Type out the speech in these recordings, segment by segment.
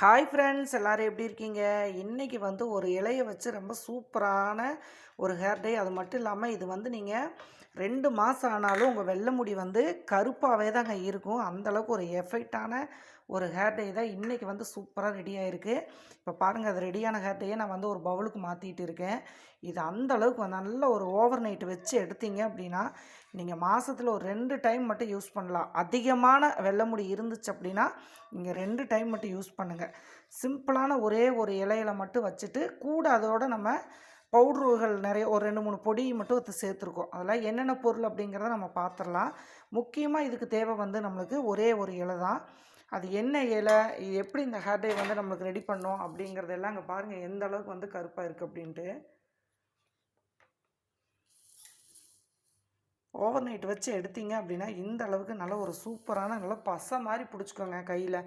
Hi friends எல்லோரும் எப்படி இருக்கீங்க? இன்றைக்கி வந்து ஒரு இலையை வச்சு ரொம்ப சூப்பரான ஒரு ஹேர் டே அது மட்டும் இல்லாமல் இது வந்து நீங்கள் ரெண்டு மாதம் ஆனாலும் உங்கள் வெள்ளை முடி வந்து கருப்பாகவே தாங்க இருக்கும். அந்தளவுக்கு ஒரு எஃபெக்டான ஒரு ஹேர் டே தான் இன்றைக்கி வந்து சூப்பராக ரெடி ஆகிருக்கு இப்போ பாருங்கள் அது ரெடியான ஹேர் டேயை நான் வந்து ஒரு பவுலுக்கு மாற்றிட்டு இருக்கேன். இது அந்த அளவுக்கு நல்ல ஒரு ஓவர் நைட் வச்சு எடுத்தீங்க அப்படின்னா நீங்கள் மாதத்தில் ஒரு ரெண்டு டைம் மட்டும் யூஸ் பண்ணலாம். அதிகமான வெள்ளை முடி இருந்துச்சு அப்படின்னா நீங்கள் ரெண்டு டைம் மட்டும் யூஸ் பண்ணுங்கள் சிம்பிளான ஒரே ஒரு இலையில மட்டும் வச்சுட்டு கூட அதோட நம்ம பவுட்ருகள் நிறைய ஒரு ரெண்டு மூணு பொடி மட்டும் அது சேர்த்துருக்கோம். அதெல்லாம் என்னென்ன பொருள் அப்படிங்கிறத நம்ம பார்த்துடலாம் முக்கியமாக இதுக்கு தேவை வந்து நம்மளுக்கு ஒரே ஒரு இலை தான். அது என்ன இலை? இது எப்படி இந்த ஹேர் டை வந்து நம்மளுக்கு ரெடி பண்ணோம்? அப்படிங்கிறதெல்லாம் அங்கே பாருங்கள் எந்த அளவுக்கு வந்து கருப்பாக இருக்குது அப்படின்ட்டு. ஓவர் நைட் வச்சு எடுத்தீங்க அப்படின்னா இந்த அளவுக்கு நல்ல ஒரு சூப்பரான நல்ல பசை மாதிரி பிடிச்சிக்கோங்க கையில்.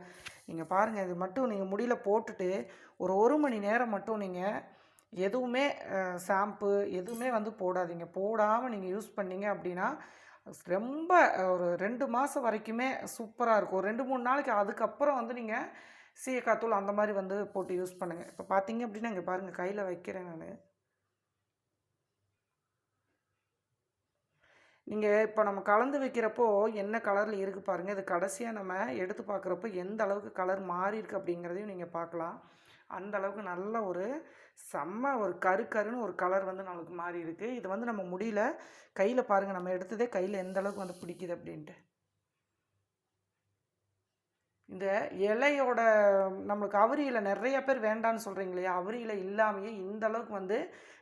நீங்கள் பாருங்கள் இது மட்டும் நீங்கள் முடியல போட்டுட்டு ஒரு ஒரு மணி நேரம் மட்டும் நீங்கள் எதுவுமே ஷாம்பு எதுவுமே வந்து போடாதீங்க. போடாமல் நீங்கள் யூஸ் பண்ணீங்க அப்படின்னா ரொம்ப ஒரு ரெண்டு மாதம் வரைக்குமே சூப்பராக இருக்கும். ஒரு ரெண்டு மூணு நாளைக்கு அதுக்கப்புறம் வந்து நீங்கள் சீயக்காத்தூள் அந்த மாதிரி வந்து போட்டு யூஸ் பண்ணுங்கள் இப்போ பார்த்தீங்க அப்படின்னா இங்கே பாருங்கள் கையில் வைக்கிறேன் நான். நீங்கள் இப்போ நம்ம கலந்து வைக்கிறப்போ என்ன கலரில் இருக்குது பாருங்கள் இது கடைசியாக நம்ம எடுத்து பார்க்குறப்போ எந்த அளவுக்கு கலர் மாறி இருக்குது அப்படிங்கிறதையும் நீங்கள் பார்க்கலாம் அந்த அளவுக்கு நல்ல ஒரு செம்ம ஒரு கரு கருன்னு ஒரு கலர் வந்து நம்மளுக்கு மாறி இருக்குது இது வந்து நம்ம முடியல கையில் பாருங்கள் நம்ம எடுத்ததே கையில் எந்த அளவுக்கு வந்து பிடிக்குது அப்படின்ட்டு. இந்த இலையோட நம்மளுக்கு அவரியில் நிறைய பேர் வேண்டான்னு சொல்கிறீங்க இல்லையா? அவரியில் இல்லாமையே இந்த அளவுக்கு வந்து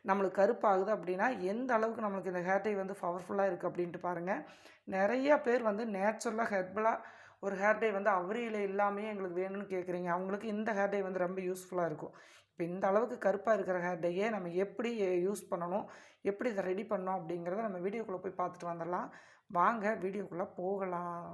நம்மளுக்கு கருப்பாகுது அப்படின்னா எந்த அளவுக்கு நம்மளுக்கு இந்த ஹேர் டை வந்து பவர்ஃபுல்லாக இருக்குது அப்படின்ட்டு பாருங்கள் நிறைய பேர் வந்து நேச்சுரலாக ஹெர்பலாக ஒரு ஹேர் டை வந்து அவரியில் இல்லாமே எங்களுக்கு வேணும்னு கேட்குறீங்க அவங்களுக்கு இந்த ஹேர் டை வந்து ரொம்ப யூஸ்ஃபுல்லாக இருக்கும். இப்போ இந்த அளவுக்கு கருப்பாக இருக்கிற ஹேர் டையே நம்ம எப்படி யூஸ் பண்ணணும்? எப்படி இதை ரெடி பண்ணோம் அப்படிங்கிறத நம்ம வீடியோக்குள்ளே போய் பார்த்துட்டு வந்துடலாம். வாங்க வீடியோக்குள்ளே போகலாம்.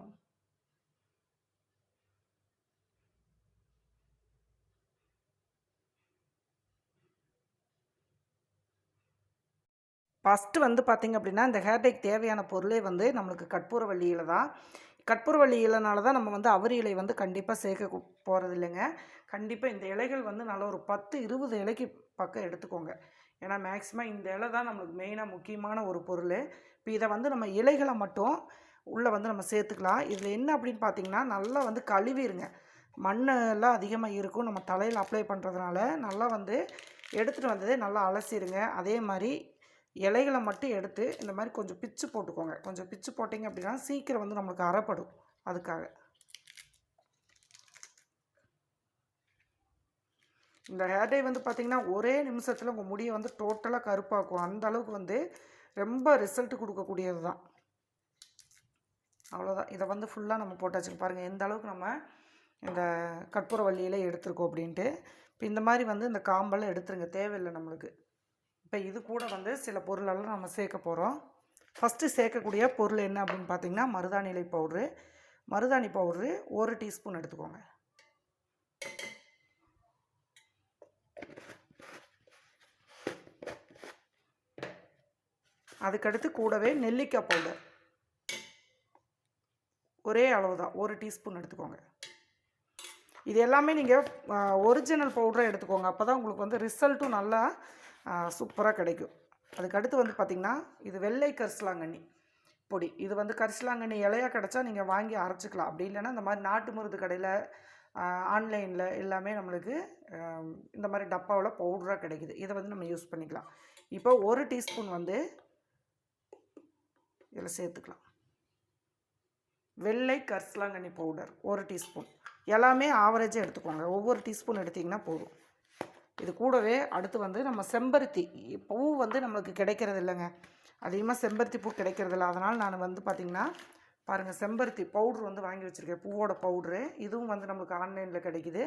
ஃபஸ்ட்டு வந்து பார்த்திங்க அப்படின்னா இந்த ஹேர் டேக்கு தேவையான பொருளே வந்து நம்மளுக்கு கற்பூரவள்ளி இலை தான். கற்பூரவள்ளி இலைனால தான் நம்ம வந்து அவரி இலை வந்து கண்டிப்பாக சேர்க்க போகிறது இல்லைங்க கண்டிப்பாக இந்த இலைகள் வந்து நல்லா ஒரு பத்து இருபது இலைக்கு பக்கம் எடுத்துக்கோங்க. ஏன்னா மேக்ஸிமம் இந்த இலை தான் நம்மளுக்கு மெயினாக முக்கியமான ஒரு பொருள். இப்போ இதை வந்து நம்ம இலைகளை மட்டும் உள்ளே வந்து நம்ம சேர்த்துக்கலாம். இதில் என்ன அப்படின்னு பார்த்தீங்கன்னா நல்லா வந்து கழுவிடுங்க மண்ணெல்லாம் அதிகமாக இருக்கும். நம்ம தலையில் அப்ளை பண்ணுறதுனால நல்லா வந்து எடுத்துகிட்டு வந்ததே நல்லா அலசிடுங்க அதே மாதிரி இலைகளை மட்டும் எடுத்து இந்த மாதிரி கொஞ்சம் பிச்சு போட்டுக்கோங்க. கொஞ்சம் பிச்சு போட்டிங்க அப்படின்னா சீக்கிரம் வந்து நம்மளுக்கு அறப்படும். அதுக்காக. இந்த ஹேர் டை வந்து பார்த்திங்கன்னா ஒரே நிமிஷத்தில் உங்கள் முடியை வந்து டோட்டலாக கருப்பாக்கும். அந்த அளவுக்கு வந்து ரொம்ப ரிசல்ட் கொடுக்கக்கூடியது தான். அவ்வளோதான் இதை வந்து ஃபுல்லாக நம்ம போட்டாச்சுங்க பாருங்கள் எந்த அளவுக்கு நம்ம இந்த கற்பூர எடுத்துருக்கோம் அப்படின்ட்டு. இப்போ இந்த மாதிரி வந்து இந்த காம்பெல்லாம் எடுத்துருங்க. தேவையில்லை நம்மளுக்கு. இப்போ இது கூட வந்து சில பொருளெல்லாம் நம்ம சேர்க்க போகிறோம் ஃபஸ்ட்டு சேர்க்கக்கூடிய பொருள் என்ன அப்படின்னு பார்த்தீங்கன்னா மருதாணிலை பவுட்ரு மருதாணி பவுட்ரு ஒரு டீஸ்பூன் எடுத்துக்கோங்க. அதுக்கடுத்து கூடவே நெல்லிக்காய் பவுடர் ஒரே அளவு தான் ஒரு டீஸ்பூன் எடுத்துக்கோங்க. இது எல்லாமே நீங்கள் ஒரிஜினல் பவுடரை எடுத்துக்கோங்க. அப்போ தான் உங்களுக்கு வந்து ரிசல்ட்டும் நல்லா சூப்பராக கிடைக்கும். அதுக்கடுத்து வந்து பார்த்திங்கன்னா இது வெள்ளை கரிசலாங்கண்ணி பொடி. இது வந்து கரிசலாங்கண்ணி இலையாக கிடச்சா நீங்கள் வாங்கி அரைச்சிக்கலாம். அப்படி இல்லைன்னா இந்த மாதிரி நாட்டு மருந்து கடையில் ஆன்லைனில் எல்லாமே நம்மளுக்கு இந்த மாதிரி டப்பாவில் பவுடராக கிடைக்குது. இதை வந்து நம்ம யூஸ் பண்ணிக்கலாம். இப்போ ஒரு டீஸ்பூன் வந்து இதில் சேர்த்துக்கலாம். வெள்ளை கரிசலாங்கண்ணி பவுடர் ஒரு டீஸ்பூன். எல்லாமே ஆவரேஜாக எடுத்துக்கோங்க. ஒவ்வொரு டீஸ்பூன் எடுத்திங்கன்னா போதும். இது கூடவே அடுத்து வந்து நம்ம செம்பருத்தி. பூ வந்து நம்மளுக்கு கிடைக்கிறது இல்லைங்க. அதிகமாக செம்பருத்தி பூ கிடைக்கிறதில்ல அதனால் நான் வந்து பார்த்திங்கன்னா பாருங்கள் செம்பருத்தி பவுட்ரு வந்து வாங்கி வச்சுருக்கேன். பூவோட பவுட்ரு. இதுவும் வந்து நம்மளுக்கு ஆன்லைனில் கிடைக்குது.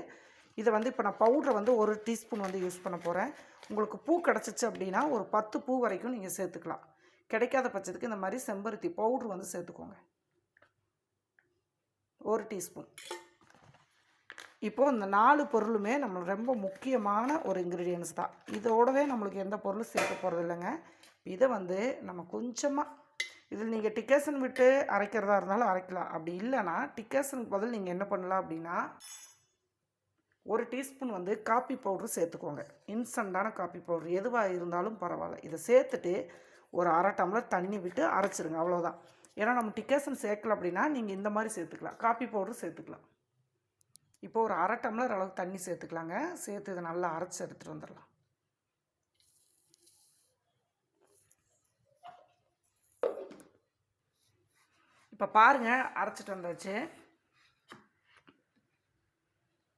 இதை வந்து இப்போ நான் பவுட்ரை வந்து ஒரு டீஸ்பூன் வந்து யூஸ் பண்ண போகிறேன் உங்களுக்கு பூ கிடச்சிச்சு அப்படின்னா ஒரு பத்து பூ வரைக்கும் நீங்கள் சேர்த்துக்கலாம். கிடைக்காத பட்சத்துக்கு இந்த மாதிரி செம்பருத்தி பவுட்ரு வந்து சேர்த்துக்கோங்க. ஒரு டீஸ்பூன். இப்போது இந்த நாலு பொருளுமே நம்மளுக்கு ரொம்ப முக்கியமான ஒரு இன்க்ரீடியன்ஸ் தான். இதோடவே நம்மளுக்கு எந்த பொருளும் சேர்க்க போகிறது இல்லைங்க. இதை வந்து நம்ம கொஞ்சமாக இதில் நீங்கள் டிக்கேசன் விட்டு அரைக்கிறதா இருந்தாலும் அரைக்கலாம். அப்படி இல்லைன்னா டிக்கேசனுக்கு பதில் நீங்கள் என்ன பண்ணலாம் அப்படின்னா ஒரு டீஸ்பூன் வந்து காப்பி பவுட்ரு சேர்த்துக்கோங்க. இன்ஸ்டண்ட்டான காப்பி பவுட்ரு. எதுவாக இருந்தாலும் பரவாயில்ல. இதை சேர்த்துட்டு ஒரு அரை டம்ளர் தண்ணி விட்டு அரைச்சிருங்க. அவ்வளோதான் ஏன்னா நம்ம டிக்கேசன் சேர்க்கல அப்படின்னா நீங்கள் இந்த மாதிரி சேர்த்துக்கலாம். காப்பி பவுட்ரு சேர்த்துக்கலாம். இப்போ ஒரு அரை டம்ளர் அளவுக்கு தண்ணி சேர்த்துக்கலாங்க. சேர்த்து இதை நல்லா அரைச்சி எடுத்துகிட்டு வந்துடலாம். இப்போ பாருங்கள் அரைச்சிட்டு வந்தாச்சு.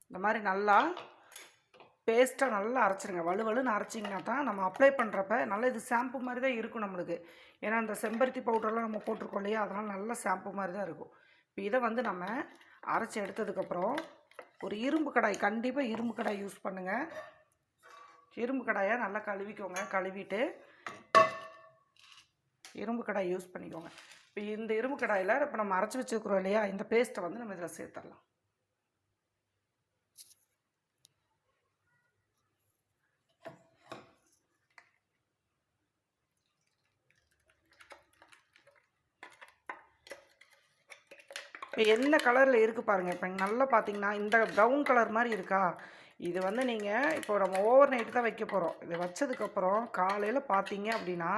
இந்த மாதிரி நல்லா பேஸ்ட்டாக நல்லா அரைச்சிருங்க. வலுவலுன்னு அரைச்சிங்கன்னா தான் நம்ம அப்ளை பண்ணுறப்ப நல்லா இது ஷாம்பு மாதிரி தான் இருக்கும் நம்மளுக்கு. ஏன்னா இந்த செம்பருத்தி பவுடர்லாம் நம்ம போட்டிருக்கோம் இல்லையா? அதனால் நல்லா ஷாம்பு மாதிரி தான் இருக்கும். இப்போ இதை வந்து நம்ம அரைச்சி எடுத்ததுக்கப்புறம் ஒரு இரும்பு கடாய் கண்டிப்பாக இரும்பு கடாய் யூஸ் பண்ணுங்கள் இரும்பு கடாயை நல்லா கழுவிக்கோங்க கழுவிட்டு இரும்பு கடாய் யூஸ் பண்ணிக்கோங்க. இப்போ இந்த இரும்பு கடாயில் இப்போ நம்ம அரைச்சி வச்சுருக்குறோம் இல்லையா இந்த பேஸ்ட்டை வந்து நம்ம இதில் சேர்த்துடலாம். இப்போ என்ன கலரில் இருக்குது பாருங்கள் இப்போ நல்லா பார்த்தீங்கன்னா இந்த ப்ரௌன் கலர் மாதிரி இருக்கா? இது வந்து நீங்கள் இப்போ நம்ம ஓவர் நைட்டு தான் வைக்க போகிறோம் இதை வச்சதுக்கப்புறம் காலையில் பார்த்தீங்க அப்படின்னா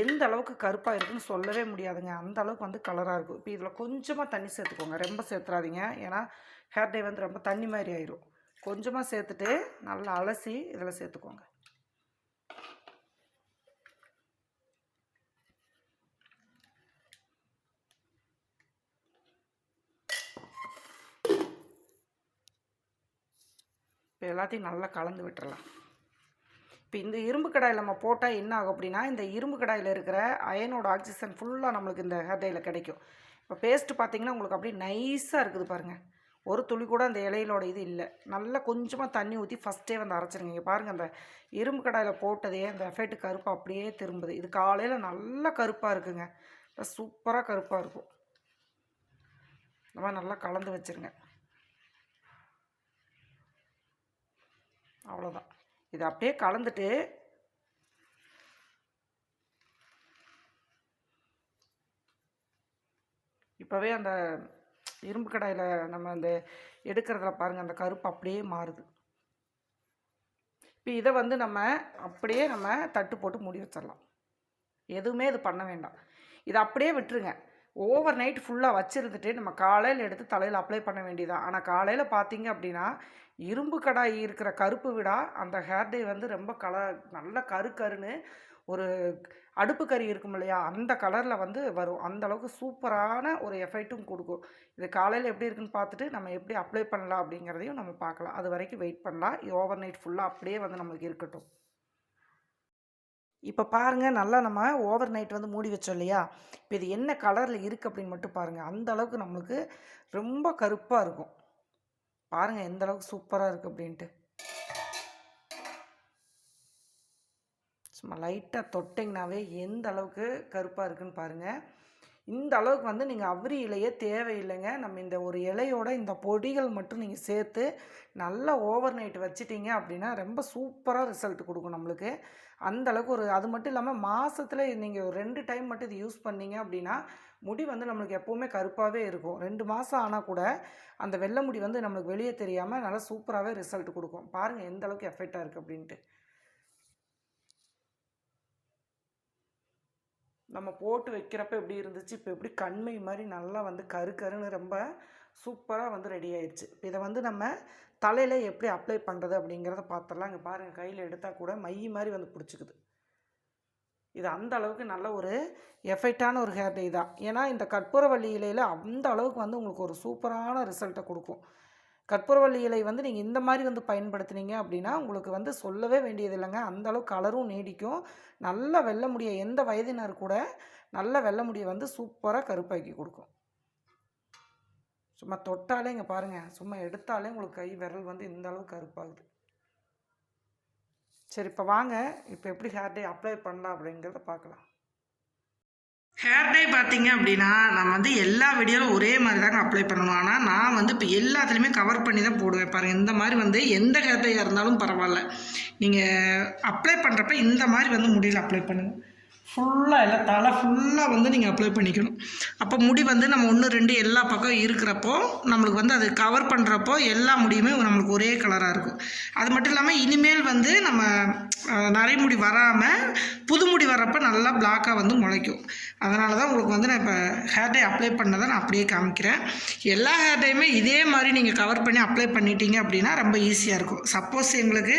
எந்த அளவுக்கு கருப்பாக இருக்குன்னு சொல்லவே முடியாதுங்க. அந்த அளவுக்கு வந்து கலராக இருக்கும். இப்போ இதில் கொஞ்சமாக தண்ணி சேர்த்துக்கோங்க. ரொம்ப சேர்த்துறாதீங்க. ஏன்னா ஹேர் டே வந்து ரொம்ப தண்ணி மாதிரி ஆயிரும். கொஞ்சமாக சேர்த்துட்டு நல்லா அலசி இதில் சேர்த்துக்கோங்க. இப்போ எல்லாத்தையும் நல்லா கலந்து விட்டுறலாம். இப்போ இந்த இரும்பு கடாயில் நம்ம போட்டால் என்ன ஆகும் அப்படின்னா இந்த இரும்பு கடாயில் இருக்கிற அயனோட ஆக்சிஜன் ஃபுல்லாக நம்மளுக்கு இந்த ஹேர் கிடைக்கும். இப்போ பேஸ்ட்டு பார்த்தீங்கன்னா உங்களுக்கு அப்படியே நைஸாக இருக்குது பாருங்கள் ஒரு துளி கூட அந்த இலையிலோட இது இல்லை. நல்லா கொஞ்சமாக தண்ணி ஊற்றி ஃபஸ்ட்டே வந்து அரைச்சிருங்க. இங்கே பாருங்கள் அந்த இரும்பு கடாயில் போட்டதே அந்த எஃபெக்ட் கருப்பு அப்படியே திரும்புது. இது காலையில் நல்லா கருப்பாக இருக்குங்க. சூப்பராக கருப்பாக இருக்கும். இந்த மாதிரி நல்லா கலந்து வச்சுருங்க. அவ்வளோதான் இதை அப்படியே கலந்துட்டு இப்போவே அந்த இரும்பு கடாயில் நம்ம அந்த எடுக்கிறதுல பாருங்கள் அந்த கருப்பு அப்படியே மாறுது. இப்போ இதை வந்து நம்ம அப்படியே நம்ம தட்டு போட்டு மூடி வச்சிடலாம். எதுவுமே இது பண்ண வேண்டாம். இதை அப்படியே விட்டுருங்க. ஓவர் நைட் ஃபுல்லாக வச்சுருந்துட்டு நம்ம காலையில் எடுத்து தலையில் அப்ளை பண்ண வேண்டியதான் ஆனால் காலையில் பார்த்தீங்க அப்படின்னா இரும்பு கடாய் இருக்கிற கருப்பு விடா அந்த ஹேர் டே வந்து ரொம்ப கலர் நல்ல கரு கருன்னு ஒரு அடுப்பு கறி இருக்கும் இல்லையா அந்த கலரில் வந்து வரும். அந்த அளவுக்கு சூப்பரான ஒரு எஃபெக்ட்டும் கொடுக்கும். இது காலையில் எப்படி இருக்குன்னு பார்த்துட்டு நம்ம எப்படி அப்ளை பண்ணலாம் அப்படிங்கிறதையும் நம்ம பார்க்கலாம். அது வரைக்கும் வெயிட் பண்ணலாம். ஓவர் நைட் ஃபுல்லாக அப்படியே வந்து நம்மளுக்கு இருக்கட்டும். இப்போ பாருங்கள் நல்லா நம்ம ஓவர் நைட் வந்து மூடி வச்சோம் இல்லையா? இப்போ இது என்ன கலரில் இருக்குது அப்படின்னு மட்டும் பாருங்கள் அந்த அளவுக்கு நம்மளுக்கு ரொம்ப கருப்பாக இருக்கும். பாருங்கள் எந்த அளவுக்கு சூப்பராக இருக்குது அப்படின்ட்டு. சும்மா லைட்டாக தொட்டிங்கனாவே எந்த அளவுக்கு கருப்பாக இருக்குன்னு பாருங்கள் இந்த அளவுக்கு வந்து நீங்கள் அவரி இலையே தேவையில்லைங்க. நம்ம இந்த ஒரு இலையோட இந்த பொடிகள் மட்டும் நீங்கள் சேர்த்து நல்லா ஓவர் நைட் வச்சிட்டிங்க அப்படின்னா ரொம்ப சூப்பராக ரிசல்ட் கொடுக்கும் நம்மளுக்கு. அந்த அளவுக்கு ஒரு அது மட்டும் இல்லாமல் மாதத்தில் நீங்கள் ஒரு ரெண்டு டைம் மட்டும் இது யூஸ் பண்ணீங்க அப்படின்னா முடி வந்து நம்மளுக்கு எப்போவுமே கருப்பாகவே இருக்கும். ரெண்டு மாதம் ஆனால் கூட அந்த வெள்ளை முடி வந்து நம்மளுக்கு வெளியே தெரியாமல் நல்லா சூப்பராகவே ரிசல்ட் கொடுக்கும். பாருங்கள் எந்த அளவுக்கு எஃபெக்டாக இருக்குது அப்படின்ட்டு. நம்ம போட்டு வைக்கிறப்ப எப்படி இருந்துச்சு? இப்போ எப்படி கண்மை மாதிரி நல்லா வந்து கரு கருன்னு ரொம்ப சூப்பராக வந்து ரெடி ஆயிடுச்சு. இதை வந்து நம்ம தலையில் எப்படி அப்ளை பண்ணுறது அப்படிங்கிறத பார்த்துடலாம். இங்கே பாருங்கள் கையில் எடுத்தால் கூட மை மாதிரி வந்து பிடிச்சிக்குது. இது அந்த அளவுக்கு நல்ல ஒரு எஃபெக்டான ஒரு ஹேர் டை தான். ஏன்னா இந்த கற்பூரவள்ளி இலையில் அந்த அளவுக்கு வந்து உங்களுக்கு ஒரு சூப்பரான ரிசல்ட்டை கொடுக்கும். கற்பூரவள்ளி இலை வந்து நீங்கள் இந்த மாதிரி வந்து பயன்படுத்துனீங்க அப்படின்னா உங்களுக்கு வந்து சொல்லவே வேண்டியது இல்லைங்க. அந்த கலரும் நீடிக்கும். நல்லா வெல்ல முடிய எந்த வயதினர் கூட நல்ல வெல்ல முடியை வந்து சூப்பராக கருப்பாக்கி கொடுக்கும். சும்மா தொட்டாலே இங்கே பாருங்கள் சும்மா எடுத்தாலே உங்களுக்கு கை விரல் வந்து இந்த அளவுக்கு கருப்பாகுது சரி இப்போ வாங்க இப்போ எப்படி ஹேர் டே அப்ளை பண்ணலாம் அப்படிங்கிறத பார்க்கலாம். ஹேர் டை பார்த்தீங்க அப்படின்னா நான் வந்து எல்லா வீடியோவில் ஒரே மாதிரி தாங்க அப்ளை பண்ணணும். ஆனால் நான் வந்து இப்போ எல்லாத்துலேயுமே கவர் பண்ணி தான் போடுவேன். பாருங்கள் இந்த மாதிரி வந்து எந்த ஹேர் டையாக இருந்தாலும் பரவாயில்ல. நீங்கள் அப்ளை பண்ணுறப்ப இந்த மாதிரி வந்து முடியல அப்ளை பண்ணுங்கள் ஃபுல்லாக இல்லை தலை ஃபுல்லாக வந்து நீங்கள் அப்ளை பண்ணிக்கணும். அப்போ முடி வந்து நம்ம ஒன்று ரெண்டு எல்லா பக்கம் இருக்கிறப்போ நம்மளுக்கு வந்து அது கவர் பண்ணுறப்போ எல்லா முடியுமே நம்மளுக்கு ஒரே கலராக இருக்கும். அது மட்டும் இல்லாமல் இனிமேல் வந்து நம்ம அஹ், நரைமுடி வராமல் புது முடி வரப்போ நல்லா பிளாக்காக வந்து முளைக்கும். அதனால தான் உங்களுக்கு வந்து நான் இப்போ ஹேர் டை அப்ளை பண்ணதை நான் அப்படியே காமிக்கிறேன். எல்லா ஹேர் டேயுமே இதே மாதிரி நீங்கள் கவர் பண்ணி அப்ளை பண்ணிட்டீங்க அப்படின்னா ரொம்ப ஈஸியாக இருக்கும். சப்போஸ் எங்களுக்கு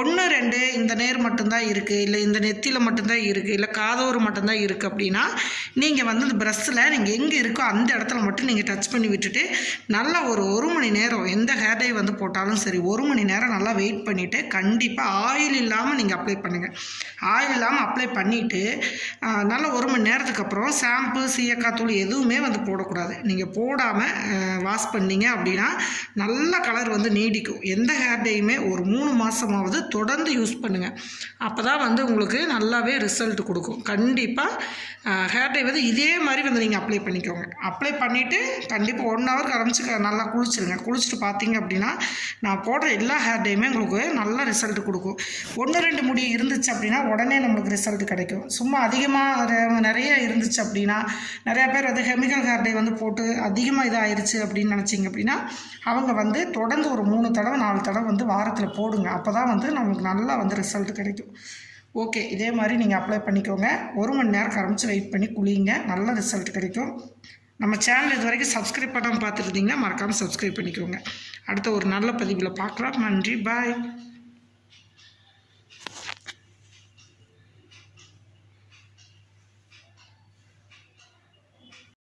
ஒன்று ரெண்டு இந்த நேர் மட்டும்தான் இருக்குது இல்லை இந்த நெத்தியில் மட்டும்தான் இருக்குது இல்லை காதோர் மட்டும்தான் இருக்குது அப்படின்னா நீங்கள் வந்து இந்த ப்ரெஸ்ஸில் நீங்கள் எங்கே இருக்கோ அந்த இடத்துல மட்டும் நீங்கள் டச் பண்ணி விட்டுட்டு நல்லா ஒரு ஒரு மணி நேரம் எந்த ஹேர் டை வந்து போட்டாலும் சரி ஒரு மணி நேரம் நல்லா வெயிட் பண்ணிவிட்டு கண்டிப்பாக ஆயில் இல்லாமல் நீங்கள் அப்ளை பண்ணுங்கள் ஆயில் இல்லாமல் அப்ளை பண்ணிவிட்டு நல்ல ஒரு மணி நேரத்துக்கு அப்புறம் ஷாம்பு சீயக்காய் தூள் எதுவுமே வந்து போடக்கூடாது. நீங்கள் போடாமல் வாஷ் பண்ணீங்க அப்படின்னா நல்ல கலர் வந்து நீடிக்கும். எந்த ஹேர் டேயுமே ஒரு மூணு மாதமாவது தொடர்ந்து யூஸ் பண்ணுங்கள் அப்போ தான் வந்து உங்களுக்கு நல்லாவே ரிசல்ட் கொடுக்கும். கண்டிப்பாக ஹேர் டை வந்து இதே மாதிரி வந்து நீங்கள் அப்ளை பண்ணிக்கோங்க. அப்ளை பண்ணிவிட்டு கண்டிப்பாக ஒன் ஹவர் கரைஞ்சி நல்லா குளிச்சிருங்க. குளிச்சுட்டு பார்த்தீங்க அப்படின்னா நான் போடுற எல்லா ஹேர் டேயுமே உங்களுக்கு நல்ல ரிசல்ட் கொடுக்கும். ஒன்று ரெண்டு முடி இருந்துச்சு அப்படின்னா உடனே நம்மளுக்கு ரிசல்ட் கிடைக்கும். சும்மா அதிகமாக நிறைய இருந்துச்சு அப்படின்னா நிறையா பேர் வந்து கெமிக்கல் ஹேர் டே வந்து போட்டு அதிகமாக இதாகிருச்சு அப்படின்னு நினச்சிங்க அப்படின்னா அவங்க வந்து தொடர்ந்து ஒரு மூணு தடவை நாலு தடவை வந்து வாரத்தில் போடுங்க. அப்போ தான் வந்து நமக்கு நல்லா வந்து ரிசல்ட் கிடைக்கும். ஓகே இதே மாதிரி நீங்கள் அப்ளை பண்ணிக்கோங்க. ஒரு மணி நேரம் ஆரம்பித்து வெயிட் பண்ணி குளிங்க. நல்ல ரிசல்ட் கிடைக்கும். நம்ம சேனல் இது வரைக்கும் சப்ஸ்கிரைப் பண்ணாமல் பார்த்துருந்தீங்கன்னா மறக்காமல் சப்ஸ்கிரைப் பண்ணிக்கோங்க. அடுத்த ஒரு நல்ல பதிவில் பார்க்கலாம். நன்றி பாய்